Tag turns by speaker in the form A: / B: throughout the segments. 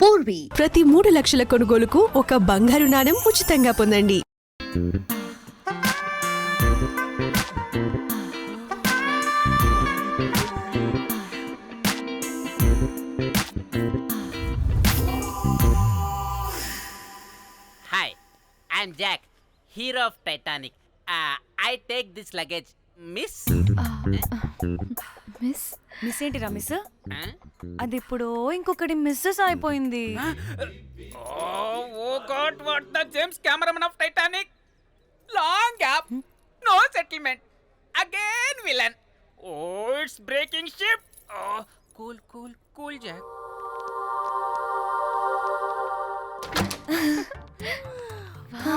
A: పూర్వి
B: ప్రతి మూడు లక్షల కొనుగోలుకు ఒక బంగారు నాణం ఉచితంగా పొందండి.
C: Hi I'm Jack hero of I take this luggage miss
D: miss
E: miss ఏంటిరా మిస్? అది ఇప్పుడు ఇంకొకటి మిస్సెస్ అయిపోయింది
C: Oh, oh God, what the James Cameron of Titanic? Long gap, no settlement. Again villain. Oh, it's breaking ship. Oh, cool, cool, cool, Jack.
E: నా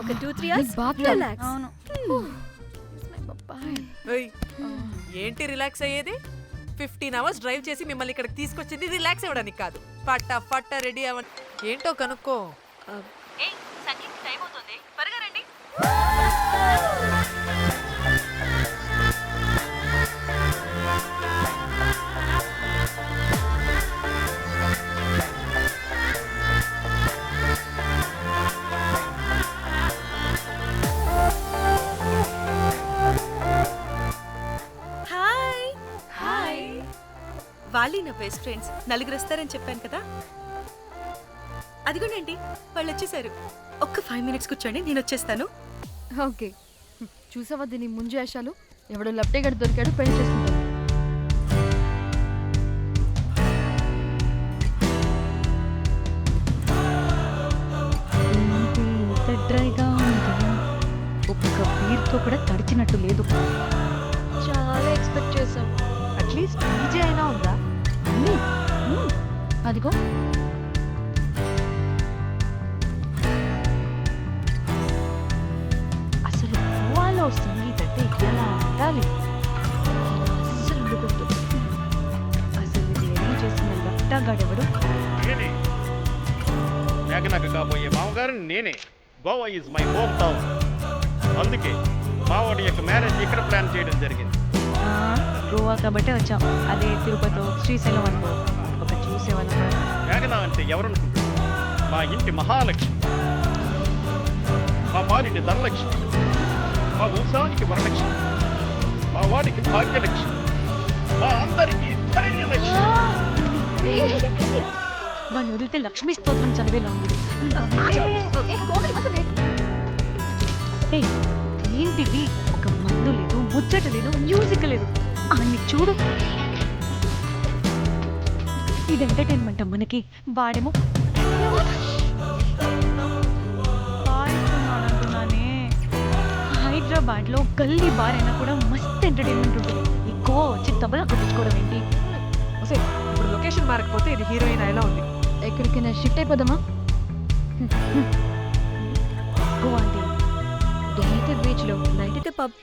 E: ఒక two three
D: బాగా
E: relax అవును.
F: ఏంటి రిలాక్స్ అయ్యేది? ఫిఫ్టీన్ అవర్స్ డ్రైవ్ చేసి మిమ్మల్ని ఇక్కడికి తీసుకొచ్చింది రిలాక్స్ అవ్వడానికి కాదు. పట్ట పట్ట రెడీ అవ్వండి ఏంటో కనుక్కో.
B: నా బెస్ట్ ఫ్రెండ్స్. నలుగురు వస్తారని చెప్పాను కదా? అదిగోనండి వాళ్ళు వచ్చేసారు. ఒక్క ఫైవ్ మినిట్స్ కూర్చోండి నేను వచ్చేస్తాను.
D: ఓకే. చూసావా దీని ముంజు వేషాలు? ఎవడో లెఫ్టే గడి దొరికాడు పెళ్ళి చేసుకుంటాడు.
E: డ్రైగా ఉంది ఒక్క బీర్తో కూడా తడిచినట్టు లేదు.
D: అదిగో.
E: అసలు గోవాలో సంగీత అంటే ఎలా ఉండాలి. అసలు ఉండకూడదు. అసలు ఇది రెడీ చేసిన లట్టగాడెవడు
G: నేనే. మేఘనకు కాబోయే మామగారు నేనే. Goa is my home town అందుకే మావాడి యొక్క మ్యారేజ్ ఇక్కడ ప్లాన్ చేయడం జరిగింది.
E: గోవా కాబట్టే వచ్చాం. అదే తిరుపతి శ్రీశైలం అనుకో.
G: మేఘన అంటే ఎవరనుకుంటున్నారు మా ఇంటి మహాలక్ష్మి మా వారికి ధనలక్ష్మి మా వంశానికి వరలక్ష్మి మా వాడికి భాగ్యలక్ష్మి మా అందరికీ ధైర్యలక్ష్మి.
E: వదిలితే లక్ష్మీ స్తోత్రం చదివేలా ఉంది. ఏంటిది? ఒక మందు లేదు ముచ్చట లేదు మ్యూజిక్ లేదు. అన్ని చూడు. ఇది ఎంటర్టైన్మెంట్ మనకి? వాడేమో హైదరాబాద్లో గల్లీ బార్ అయినా కూడా మస్త్ ఎంటర్టైన్మెంట్ ఉంటుంది. ఈ గోవా వచ్చి తబలా కొట్టించుకోవడం ఏంటి?
F: ఒసే, ఇప్పుడు లొకేషన్ మారకపోతే ఇది హీరోయిన్ ఎలా ఉంది.
D: ఎక్కడికైనా షిఫ్ట్ అయిపోదామా?
E: గోవా అంటే డే అయితే బీచ్లో నైట్ అయితే పబ్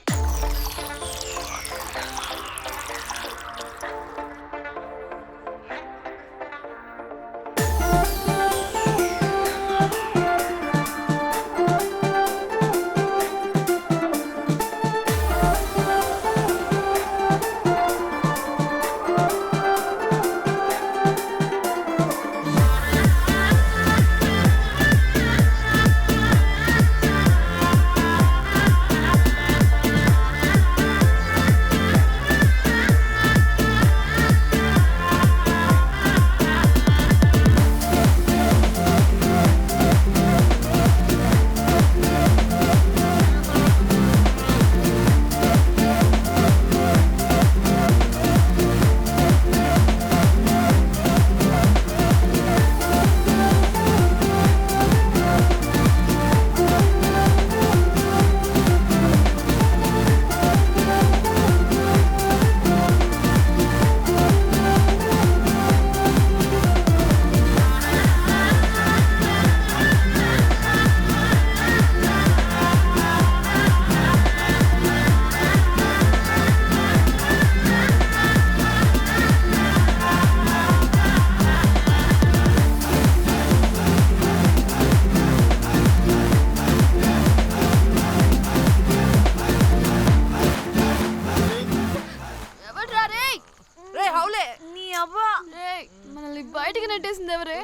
D: బయటికి నెట్టేసింది ఎవరే?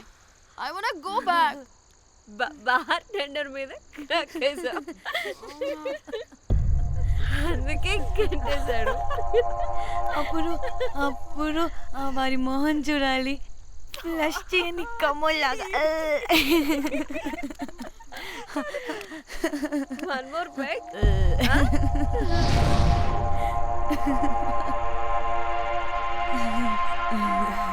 D: I want go
H: back bartender మీద కక్కేసా అందుకే కట్టేశాడు
E: అప్పుడు అప్పుడు ఆ వారి మొహం చూడాలి. ఫ్లష్ చేయని కమ్మలాగా
H: వన్ మోర్ బ్యాక్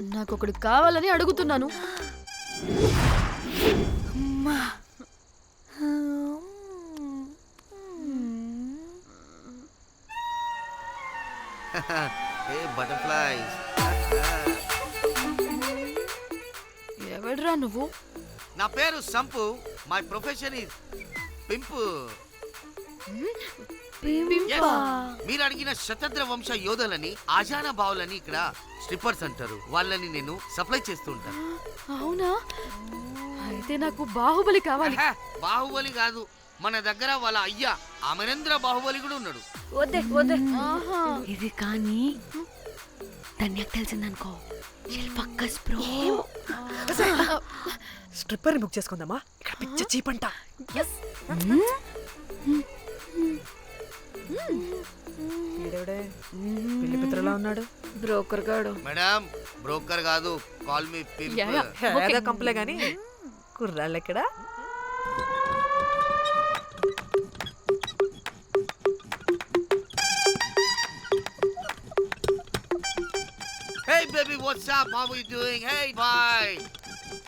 D: నాకు ఒకడు కావాలని అడుగుతున్నాను. ఎవడ్రా నువ్వు?
I: నా పేరు Sampu. My profession is pimp మీరు అడిగిన శతద్ర వంశ యోధులని ఆజానా బావులని ఇక్కడ స్ట్రిప్పర్స్ అంటారు. వాళ్ళని నేను సప్లై చేస్తూ ఉంటాను.
D: అవునా? అయితే నాకు బాహుబలి కావాలి.
I: ఆహా, బాహుబలి కాదు. మన దగ్గర వాళ్ళ అయ్యా అమరేంద్ర బాహుబలి కూడా ఉన్నాడు.
H: వద్దే వద్దే.
D: ఆహా.
E: ఇది కానీ ధన్యకు తెలిసిందనుకో. బ్రో.
F: స్ట్రిప్పర్ బుక్ చేసుకుందామా? ఇక్కడ పిచ్చ చీపంట. ఈడెవడే ఉన్నాడు
H: బ్రోకర్ గాడు.
I: మేడం బ్రోకర్ కాదు కాల్ మీ
F: ఏదో కంపలే గాని. కుర్రాళ్ళు ఎక్కడ?
I: Hey baby what's up how you doing hey boy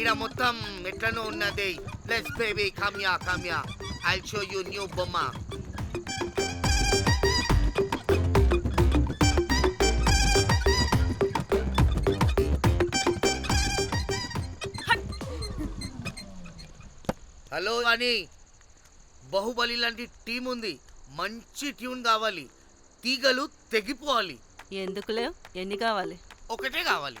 I: ఇడ మొత్తం ఎట్లనో ఉన్నది. లెట్స్ బేబీ కమ్యా కమ్యా ఐ షో యూ న్యూ బొమ్మ హలో అని బాహుబలి లాంటి టీం ఉంది. మంచి ట్యూన్ కావాలి. తీగలు తెగిపోవాలి.
J: ఎందుకులే? ఎన్ని కావాలి?
I: ఒకటే కావాలి.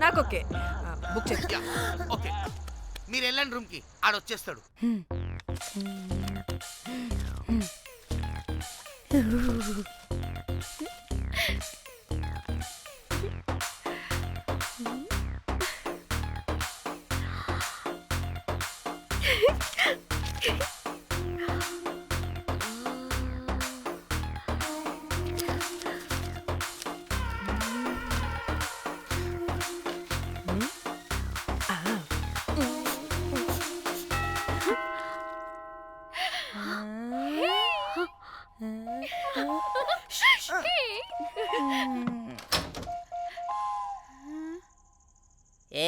F: నాకు ఓకే బుక్ చేసి
I: యా, ఓకే. మీరు వెళ్ళండి రూమ్కి ఆడ వచ్చేస్తాడు.
C: ఏ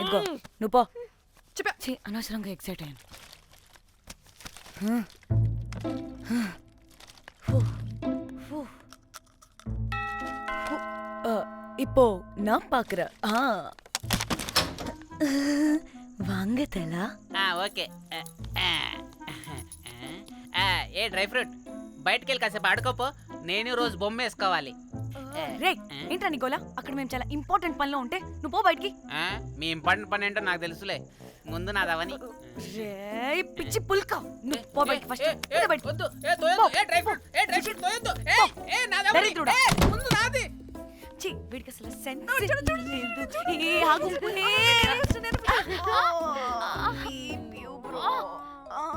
E: ఇదిగో నువ్వు పో ఛీ, అనవసరంగా ఎక్సైట్ అయ్యాను இப்போ நான் பார்க்குறேன் ஆ வாங்க தலா
C: ఆ, ఓకే ఆ, ఆ, ఆ, ఏ డ్రై ఫ్రూట్ బయటికి వెళ్ళి కాసేపు ఆడుకోపో నేను రోజు బొమ్మ వేసుకోవాలి
E: రే ఏంట్రా నికోలా? అక్కడ మేము చాలా ఇంపార్టెంట్ పనిలో ఉంటే నువ్వు పో బయటికి.
C: ఆ, మీ ఇంపార్టెంట్ పని ఏంటో నాకు తెలుసులే. ముందు నాదవని
E: రే పిచ్చి పుల్క. నువ్వు పో బయటికి ఫస్ట్
C: ఏ,
E: బయటికి.
C: వద్దు, ఏ, ఏ,
E: దరిద్రుడా.
C: నాది.
E: ఛీ, వీడికి అసలు సెన్స్ లేదు. ఆగు.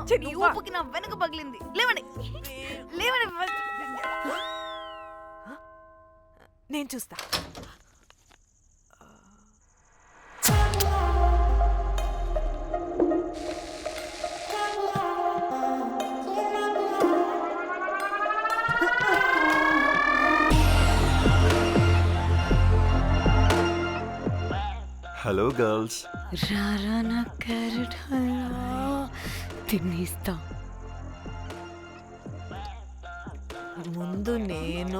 F: ఛీ, నువ్వా?
E: ఊపుకి నా వెనక పగిలింది. లేవండి. లేవండి
F: నేను చూస్తా.
K: హలో గర్ల్స్
E: రారా నా క్యారెట్ హల్వా తినేస్తా.
F: ముందు నేను